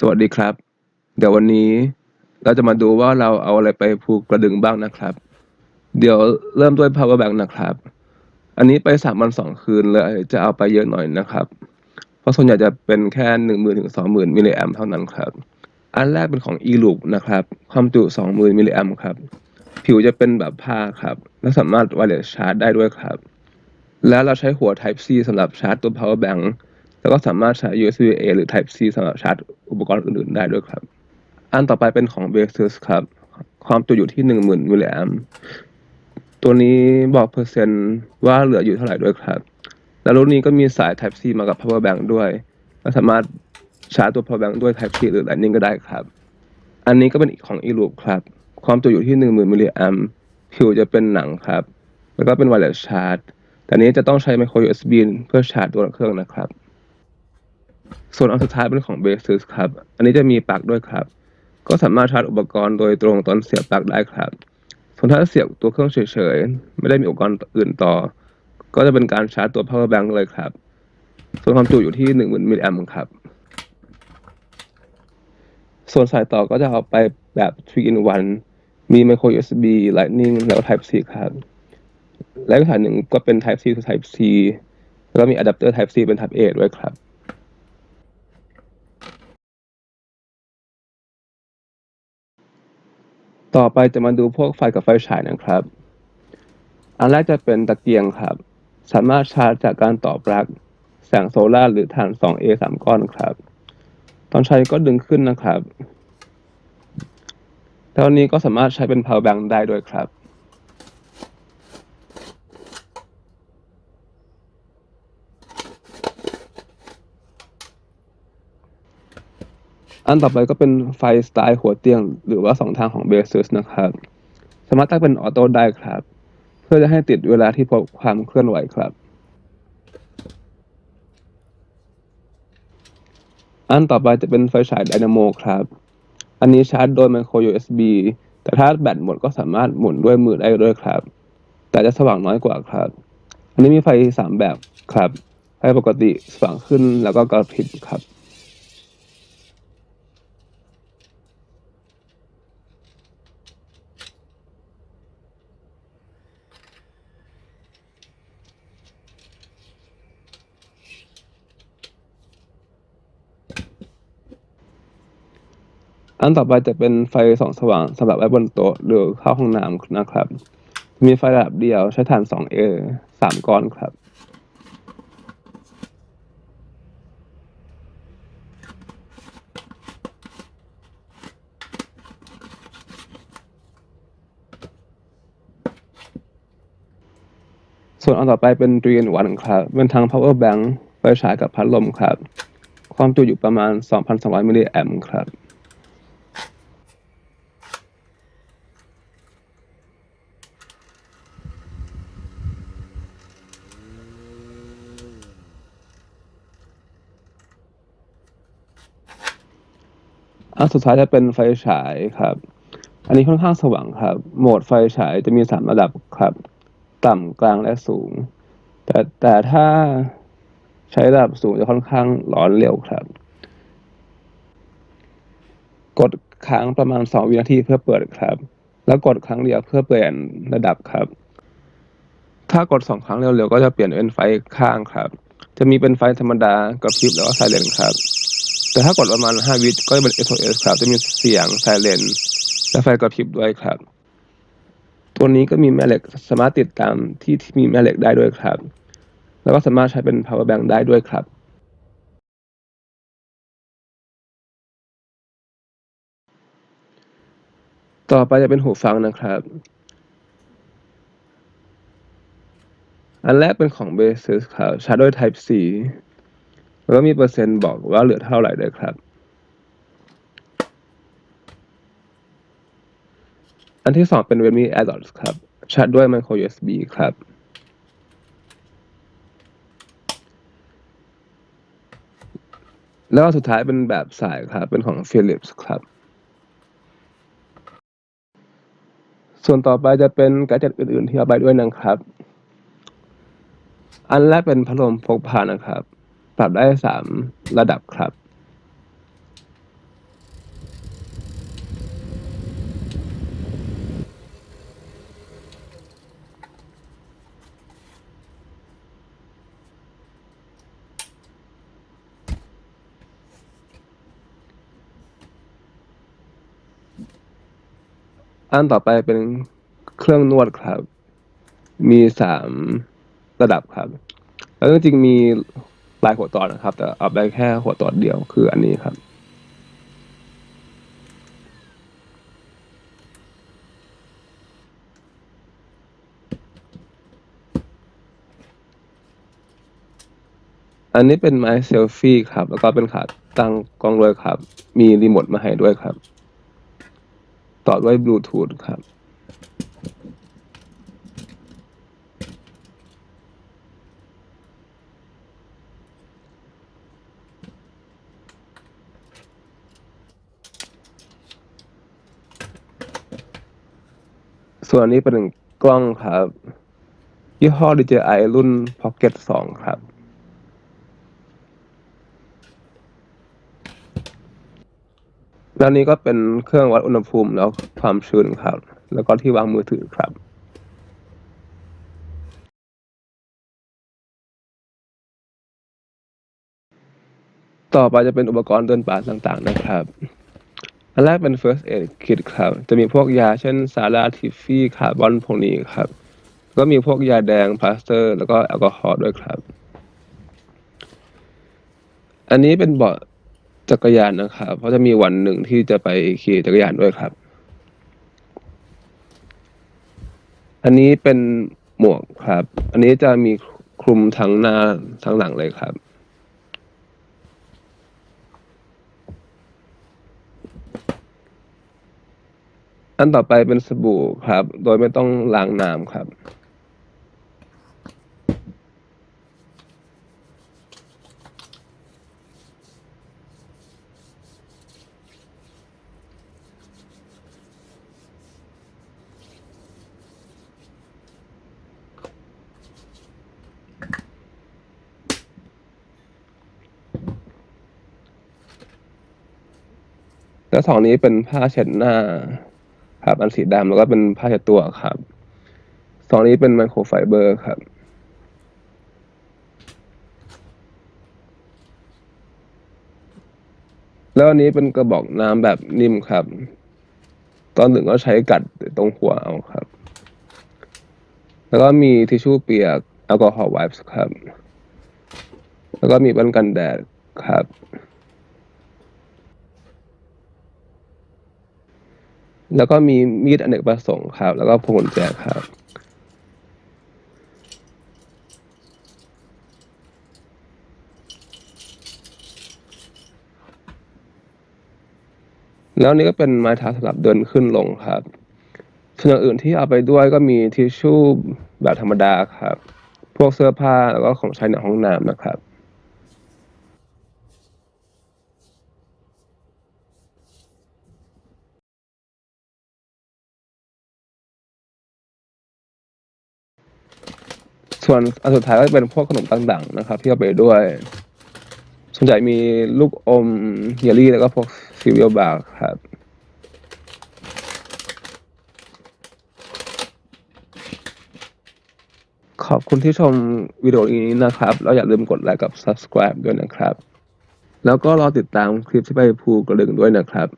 สวัสดีครับ เดี๋ยววันนี้เราจะมาดูว่าเราเอาอะไรไปผูกกระดึงบ้างนะครับ เดี๋ยวเริ่มด้วย power bank นะครับ อันนี้ไปสามวันสองคืนเลยจะเอาไปเยอะหน่อยนะครับ เพราะส่วนใหญ่จะเป็นแค่หนึ่งหมื่นถึงสองหมื่นมิลลิแอมเท่านั้นครับ อันแรกเป็นของ e-loop นะครับ ความจุสองหมื่นมิลลิแอมครับ ผิวจะเป็นแบบผ้าครับ และสามารถ wireless charge ได้ด้วยครับ แล้วเราใช้หัว Type C สำหรับชาร์จตัว power bank แล้วก็สามารถใช้ USB A หรือ Type C สำหรับชาร์จอุปกรณ์อื่นๆได้ด้วยครับ อันต่อไปเป็นของ Basis ครับ ความจุอยู่ที่ 10,000มิลลิแอมตัวนี้บอกเปอร์เซ็นต์ว่าเหลืออยู่เท่าไหร่ด้วยครับ แล้วรุ่นนี้ก็มีสาย Type C มากับ power bank ด้วยและสามารถชาร์จตัว power bank ด้วย Type C หรือ Lightning ก็ได้ครับ อันนี้ก็เป็นอีกของ e-loop ครับ ความจุอยู่ที่ 10,000มิลลิแอมผิวจะเป็นหนังครับ แล้วก็เป็น wireless charge แต่นี้จะต้องใช้ micro USB เพื่อชาร์จตัวเครื่องนะครับ ส่วนอันสุดท้ายเป็นของ Basis ครับ อันนี้จะมีปลั๊กด้วยครับ ก็สามารถชาร์จอุปกรณ์โดยตรงตอนเสียบปลั๊กได้ครับ ส่วนถ้าเสียบตัวเครื่องเฉยๆ ไม่ได้มีอุปกรณ์อื่นต่อ ก็จะเป็นการชาร์จตัว power bank เลยครับ ส่วนความจุอยู่ที่ 10,000มิลลิแอมครับ ส่วนสายต่อก็จะเอาไปแบบ 3 in 1 มี micro USB Lightning แล้ว Type C ครับ และอีกสายหนึ่งก็เป็น Type C to Type C แล้วมีอะแดปเตอร์ Type C เป็น Type A ด้วยครับ ต่อไปจะมาดูพวกไฟกับไฟฉายนะครับ อันแรกจะเป็นตะเกียงครับ สามารถชาร์จจากการต่อปลั๊กแสงโซลา่าหรือถ่าน 2A 3 ก้อนครับ ตอนใช้ก็ดึงขึ้นนะครับแล้วนี้ก็สามารถใช้เป็น power bank ได้ด้วยครับ อันต่อไปก็เป็นไฟสไตล์หัวเตียง หรือว่าสองทางของ Basis นะครับ สามารถตั้งเป็นออโต้ได้ครับ เพื่อจะให้ติดเวลาที่พบความเคลื่อนไหวครับ อันต่อไปจะเป็นไฟฉายไดนาโมครับ อันนี้ชาร์จโดย micro USB แต่ถ้าแบตหมดก็สามารถหมุนด้วยมือได้ด้วยครับ แต่จะสว่างน้อยกว่าครับ อันนี้มีไฟสามแบบครับ ไฟปกติสว่างขึ้นแล้วก็กระพริบครับ อันต่อไปจะเป็นไฟส่องสว่างสำหรับไว้บนโต๊ะหรือเข้าห้องน้ำนะครับ มีไฟระดับเดียวใช้ถ่าน 2A สามก้อนครับส่วนอันต่อไปเป็น3 in 1ครับ เป็นทาง power bank ไฟฉายกับพัดลมครับ ความจุอยู่ประมาณ 2,200 มิลลิแอมครับ อันสุดท้ายจะเป็นไฟฉายครับ อันนี้ค่อนข้างสว่างครับ โหมดไฟฉายจะมีสามระดับครับ ต่ำกลางและสูง แต่แต่ถ้าใช้ระดับสูงจะค่อนข้างร้อนเร็วครับ กดค้างประมาณ2วินาทีเพื่อเปิดครับ แล้วกดครั้งเดียวเพื่อเปลี่ยนระดับครับ ถ้ากดสองครั้งเร็วๆก็จะเปลี่ยนเป็นไฟข้างครับ จะมีเป็นไฟธรรมดากระพริบแล้วก็ไซเรนครับ แต่ถ้ากดประมาณ 5 วิก็จะเป็น SOS ครับ จะมีเสียงไซเรนและไฟกระพริบด้วยครับ ตัวนี้ก็มีแม่เหล็กสามารถติดตามที่ที่มีแม่เหล็กได้ด้วยครับ แล้วก็สามารถใช้เป็น power bank ได้ด้วยครับต่อไปจะเป็นหูฟังนะครับ อันแรกเป็นของ Basis ครับชาร์จด้วย Type C แล้วก็มีเปอร์เซ็นต์บอกว่าเหลือเท่าไหร่ด้วยครับ อันที่สองเป็น Redmi AirDots ครับชาร์จด้วย Micro USB ครับแล้วสุดท้ายเป็นแบบสายครับ เป็นของ Philips ครับ ส่วนต่อไปจะเป็นกดเจ็ตอื่น ๆ ที่เอาไปด้วยนะครับ อันแรกเป็นพัดลมพกพานะครับ ปรับได้สามระดับครับอันต่อไปเป็นเครื่องนวดครับ มีสามระดับครับ แล้วจริงๆมี หลายหัวต่อนะครับ แต่เอาได้แค่หัวต่อเดียวคืออันนี้ครับ อันนี้เป็นไม้เซลฟี่ครับ แล้วก็เป็นขาตั้งกล้องด้วยครับ มีรีโมทมาให้ด้วยครับ ต่อด้วยบลูทูธครับ ส่วนอันนี้เป็นกล้องครับ ยี่ห้อ DJI รุ่น Pocket 2 ครับ แล้วนี้ก็เป็นเครื่องวัดอุณหภูมิแล้วความชื้นครับ แล้วก็ที่วางมือถือครับต่อไปจะเป็นอุปกรณ์เดินป่าต่างๆนะครับ อันแรกเป็น first aid kit ครับ จะมีพวกยาเช่นซาร่าทิฟฟี่คาร์บอนพวกนี้ครับ ก็มีพวกยาแดงพลาสเตอร์ แล้วก็แอลกอฮอล์ด้วยครับ อันนี้เป็นเบาะจักรยานนะครับ เพราะจะมีวันหนึ่งที่จะไปขี่จักรยานด้วยครับ อันนี้เป็นหมวกครับ อันนี้จะมีคลุมทั้งหน้าทั้งหลังเลยครับ อันต่อไปเป็นสบู่ครับ โดยไม่ต้องล้างน้ำครับ แล้วสองนี้เป็นผ้าเช็ดหน้า อันสีดำแล้วก็เป็นผ้าเช็ดตัวครับสองนี้เป็นไมโครไฟเบอร์ครับแล้วอันนี้เป็นกระบอกน้ำแบบนิ่มครับ ตอนหนึ่งก็ใช้กัดตรงหัวเอาครับ แล้วก็มีทิชชู่เปียกแอลกอฮอล์ไวป์ครับ แล้วก็มีแว่นกันแดดครับ แล้วก็มีมีดอเนกประสงค์ครับ แล้วก็พวงกุญแจครับ แล้วนี่ก็เป็นไม้เท้าสำหรับเดินขึ้นลงครับ ส่วนอย่างอื่นที่เอาไปด้วยก็มีทิชชู่แบบธรรมดาครับ พวกเสื้อผ้าแล้วก็ของใช้ในห้องน้ำนะครับ ส่วนอันสุดท้ายก็เป็นพวกขนมต่างๆนะครับ ที่เอาไปด้วยส่วนใหญ่มีลูกอมเยลลี่แล้วก็พวกซีเรียลบาร์ครับขอบคุณที่ชมวิดีโอนี้นะครับ แล้วอย่าลืมกดไลค์กับ subscribe ด้วยนะครับ แล้วก็รอติดตามคลิปที่ไปภูกระดึงด้วยนะครับ